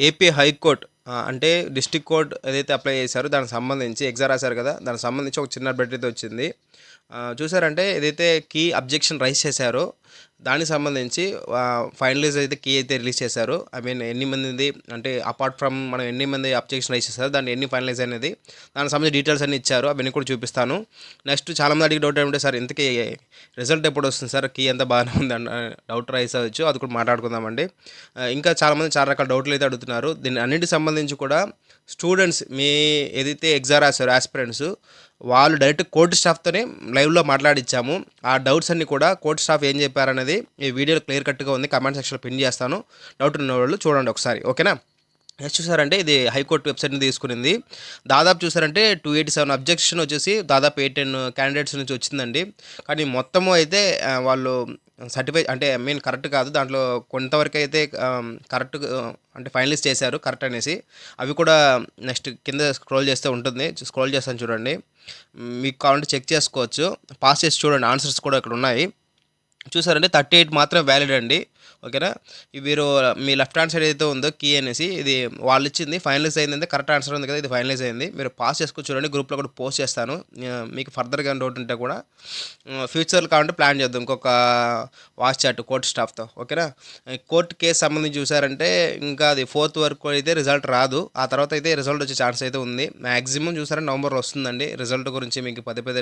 AP high court అంటే district court ఏదైతే apply చేశారో దానికి సంబంధించి ఎగ్జామ్ రాశారు కదా దానికి సంబంధించి ఒక చిన్న అప్డేట్ అయితే వచ్చింది. చూసారంటే ఏదైతే కీ అబ్జెక్షన్ రైస్ చేశారో దానికి సంబంధించి ఫైనలైజ్ అయితే కీ అయితే రిలీజ్ చేశారు. ఐ మీన్ ఎన్ని మంది అంటే అపార్ట్ ఫ్రమ్ మనం ఎన్ని మంది అబ్జెక్షన్ రైస్ చేశారు దాన్ని ఎన్ని ఫైనలైజ్ అనేది దానికి సంబంధించి డీటెయిల్స్ అన్ని ఇచ్చారు. అవన్నీ కూడా చూపిస్తాను. నెక్స్ట్ చాలామంది అడిగి డౌట్ ఏమంటే సార్ ఇంతకీ రిజల్ట్ ఎప్పుడు వస్తుంది సార్? కీ ఎంత బాగానే ఉంది అన్న డౌట్ రైజ్ అవ్వచ్చు. అది కూడా మాట్లాడుకుందామండి. ఇంకా చాలామంది చాలా రకాల డౌట్లు అయితే అడుగుతున్నారు. దీని అన్నిటికి సంబంధించి కూడా స్టూడెంట్స్ మీ ఏదైతే ఎగ్జామ్ రాశారో ఆస్పిరెంట్స్ వాళ్ళు డైరెక్ట్ కోర్టు స్టాఫ్తోనే లైవ్లో మాట్లాడిచ్చాము. ఆ డౌట్స్ అన్ని కూడా కోర్టు స్టాఫ్ ఏం చెప్పారనేది ఈ వీడియోలో క్లియర్ కట్గా ఉంది. కమెంట్ సెక్షన్లో పిన్ చేస్తాను. డౌట్ ఉన్న వాళ్ళు చూడండి ఒకసారి. ఓకేనా? నెక్స్ట్ చూసారంటే ఇది హైకోర్టు వెబ్సైట్ని తీసుకునింది. దాదాపు చూసారంటే టూ ఎయిటీ సెవెన్ అబ్జెక్షన్ వచ్చేసి దాదాపు ఎయిట్ టెన్ క్యాండిడేట్స్ నుంచి వచ్చిందండి. కానీ మొత్తము అయితే వాళ్ళు సర్టిఫై అంటే ఐ మీన్ కరెక్ట్ కాదు. దాంట్లో కొంతవరకు అయితే కరెక్ట్ అంటే ఫైనలిస్ట్ చేశారు కరెక్ట్ అనేసి. అవి కూడా నెక్స్ట్ కింద స్క్రోల్ చేస్తే ఉంటుంది. స్క్రోల్ చేస్తాను చూడండి. మీకు కావాలంటే చెక్ చేసుకోవచ్చు. పాస్ చేసి చూడండి. ఆన్సర్స్ కూడా ఇక్కడ ఉన్నాయి. చూసారంటే థర్టీ ఎయిట్ మాత్రం వ్యాలిడ్ అండి. ఓకేనా? మీరు వీరు మీ లెఫ్ట్ హ్యాండ్ సైడ్ ఏదైతే ఉందో కీ అనేసి ఇది వాళ్ళు ఇచ్చింది. ఫైనలైజ్ అయింది కరెక్ట్ ఆన్సర్ ఉంది కదా ఇది ఫైనలైజ్ అయింది. మీరు పాస్ చేసుకుని చూడండి గ్రూప్లో కూడా పోస్ట్ చేస్తాను. మీకు ఫర్దర్గా డౌట్ ఉంటే కూడా. ఫ్యూచర్లో కావాలంటే ప్లాన్ చేద్దాం ఇంకొక వాచ్ చాట్ కోర్ట్ స్టాఫ్తో ఓకేనా? కోర్ట్ కేసు సంబంధించి చూసారంటే ఇంకా అది ఫోర్త్ వరకు అయితే రిజల్ట్ రాదు. ఆ తర్వాత అయితే రిజల్ట్ వచ్చే ఛాన్స్ అయితే ఉంది. మ్యాక్సిమం చూసారంటే నవంబర్ వస్తుందండి. రిజల్ట్ గురించి మీకు పదే పదే